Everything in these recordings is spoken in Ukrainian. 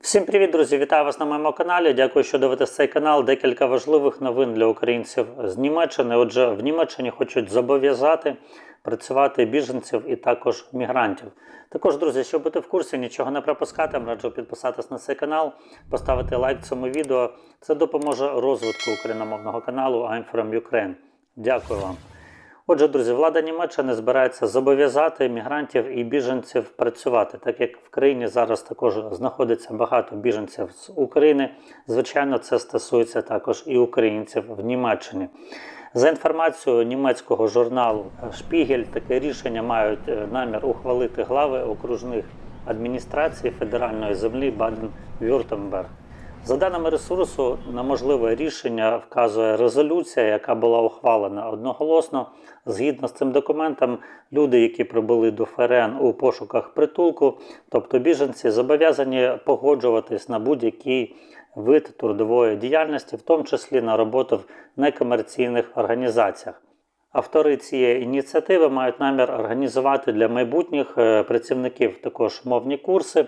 Всім привіт, друзі! Вітаю вас на моєму каналі. Дякую, що дивитесь цей канал. Декілька важливих новин для українців з Німеччини. Отже, в Німеччині хочуть зобов'язати працювати біженців і також мігрантів. Також, друзі, щоб бути в курсі, нічого не пропускати, раджу підписатись на цей канал, поставити лайк цьому відео. Це допоможе розвитку україномовного каналу I'm from Ukraine. Дякую вам. Отже, друзі, влада Німеччини збирається зобов'язати мігрантів і біженців працювати, так як в країні зараз також знаходиться багато біженців з України. Звичайно, це стосується також і українців в Німеччині. За інформацією німецького журналу Шпігель, таке рішення мають е, намір ухвалити глави окружних адміністрацій федеральної землі Баден-Вюртемберг. За даними ресурсу, на можливе рішення вказує резолюція, яка була ухвалена одноголосно. Згідно з цим документом, люди, які прибули до ФРН у пошуках притулку, тобто біженці, зобов'язані погоджуватись на будь-який вид трудової діяльності, в тому числі на роботу в некомерційних організаціях. Автори цієї ініціативи мають намір організувати для майбутніх е, працівників також мовні курси.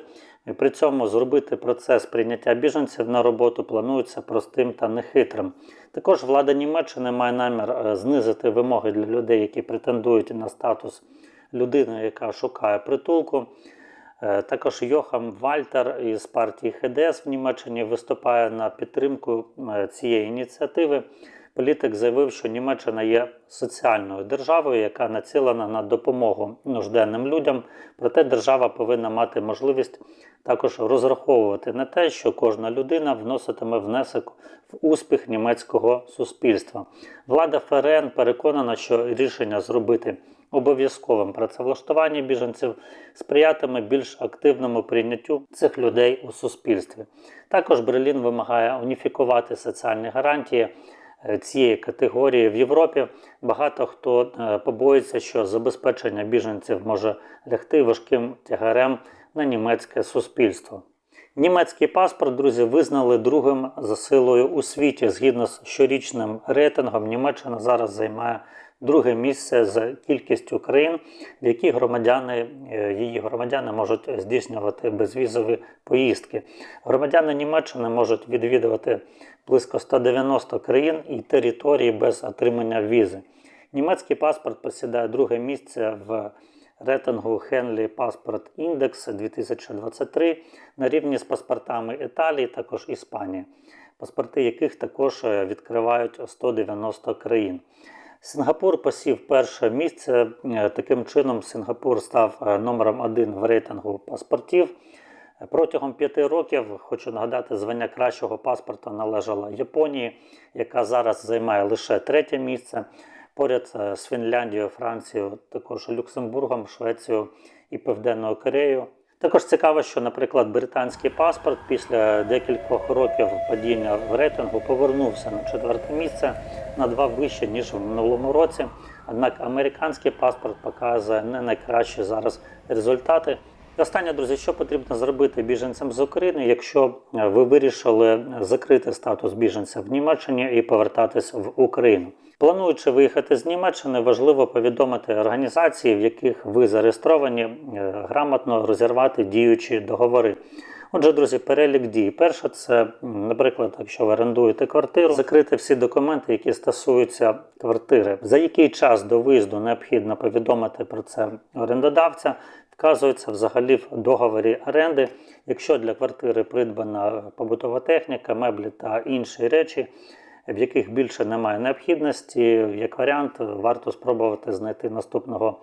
При цьому зробити процес прийняття біженців на роботу планується простим та нехитрим. Також влада Німеччини має намір е, знизити вимоги для людей, які претендують на статус людини, яка шукає притулку. Е, Також Йохам Вальтер із партії ХДС в Німеччині виступає на підтримку е, цієї ініціативи. Політик заявив, що Німеччина є соціальною державою, яка націлена на допомогу нужденним людям. Проте держава повинна мати можливість також розраховувати на те, що кожна людина вноситиме внесок в успіх німецького суспільства. Влада ФРН переконана, що рішення зробити обов'язковим працевлаштування біженців сприятиме більш активному прийняттю цих людей у суспільстві. Також Берлін вимагає уніфікувати соціальні гарантії цієї категорії в Європі. Багато хто е, побоїться, що забезпечення біженців може лягти важким тягарем на німецьке суспільство. Німецький паспорт, друзі, визнали другим за силою у світі. Згідно з щорічним рейтингом, Німеччина зараз займає друге місце з кількістю країн, в які громадяни, е, її громадяни можуть здійснювати безвізові поїздки. Громадяни Німеччини можуть відвідувати близько 190 країн і території без отримання візи. Німецький паспорт посідає друге місце в рейтингу Henley Passport Index 2023 на рівні з паспортами Італії, також Іспанії, паспорти яких також е, відкривають 190 країн. Сингапур посів перше місце. Е, Таким чином, Сингапур став е, номером один в рейтингу паспортів. Протягом п'яти років, хочу нагадати, звання кращого паспорта належало Японії, яка зараз займає лише третє місце. Поряд е, з Фінляндією, Францією, також Люксембургом, Швецією і Південною Кореєю. Також цікаво, що, наприклад, британський паспорт після декількох років падіння в рейтингу повернувся на четверте місце на два вище ніж в минулому році. Однак американський паспорт показує не найкращі зараз результати. І Останнє, друзі, що потрібно зробити біженцям з України, якщо ви вирішили закрити статус біженця в Німеччині і повертатись в Україну. Плануючи виїхати з Німеччини, важливо повідомити організації, в яких ви зареєстровані, е, грамотно розірвати діючі договори. Отже, друзі, перелік дій. Перше, це, наприклад, якщо ви орендуєте квартиру, закрити всі документи, які стосуються квартири. За який час до виїзду необхідно повідомити про це орендодавця, вказується взагалі в договорі оренди. Якщо для квартири придбана побутова техніка, меблі та інші речі, в яких більше немає необхідності, як варіант, варто спробувати знайти наступного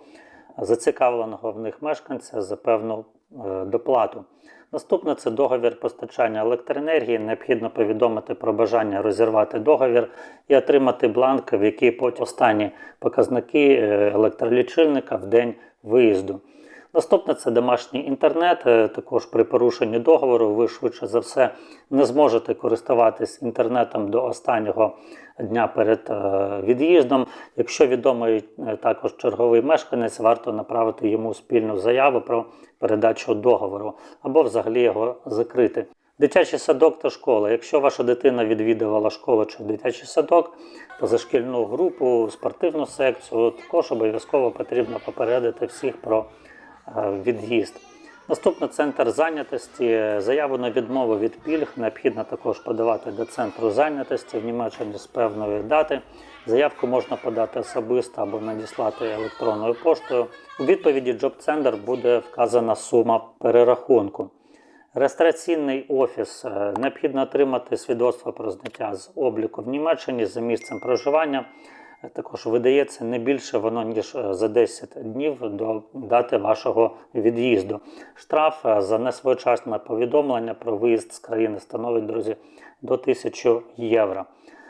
зацікавленого в них мешканця за певну е, доплату. Наступне це договір постачання електроенергії. Необхідно повідомити про бажання розірвати договір і отримати бланк, в який потім останні показники е, електролічильника в день виїзду. Наступне це домашній інтернет. Е, Також при порушенні договору ви швидше за все не зможете користуватись інтернетом до останнього дня перед е, від'їздом. Якщо відомий е, також черговий мешканець, варто направити йому спільну заяву про передачу договору або взагалі його закрити. Дитячий садок та школа. Якщо ваша дитина відвідувала школу чи дитячий садок, позашкільну групу, спортивну секцію, також обов'язково потрібно попередити всіх про від'їзд. Наступний центр зайнятості. Заяву на відмову від пільг необхідно також подавати до центру зайнятості в Німеччині з певної дати. Заявку можна подати особисто або надіслати електронною поштою. У відповіді Job Center буде вказана сума перерахунку. Реєстраційний офіс Е, необхідно отримати свідоцтво про зняття з обліку в Німеччині за місцем проживання. Також видається не більше воно ніж е, за 10 днів до дати вашого від'їзду. Штраф е, за несвоєчасне повідомлення про виїзд з країни становить друзі до 1000 євро.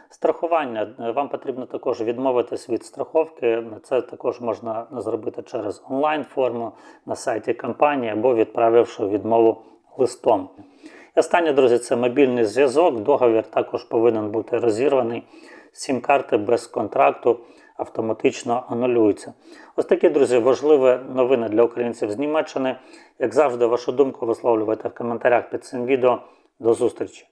Страхування Е, вам потрібно також відмовитись від страховки. Це також можна зробити через онлайн форму на сайті компанії або відправивши відмову листом. І останнє, друзі, це мобільний зв'язок. Договір також повинен бути розірваний. Сім-карти без контракту автоматично анулюються. Ось такі, друзі, важливі новини для українців з Німеччини. Як завжди, вашу думку висловлювайте в коментарях під цим відео. До зустрічі!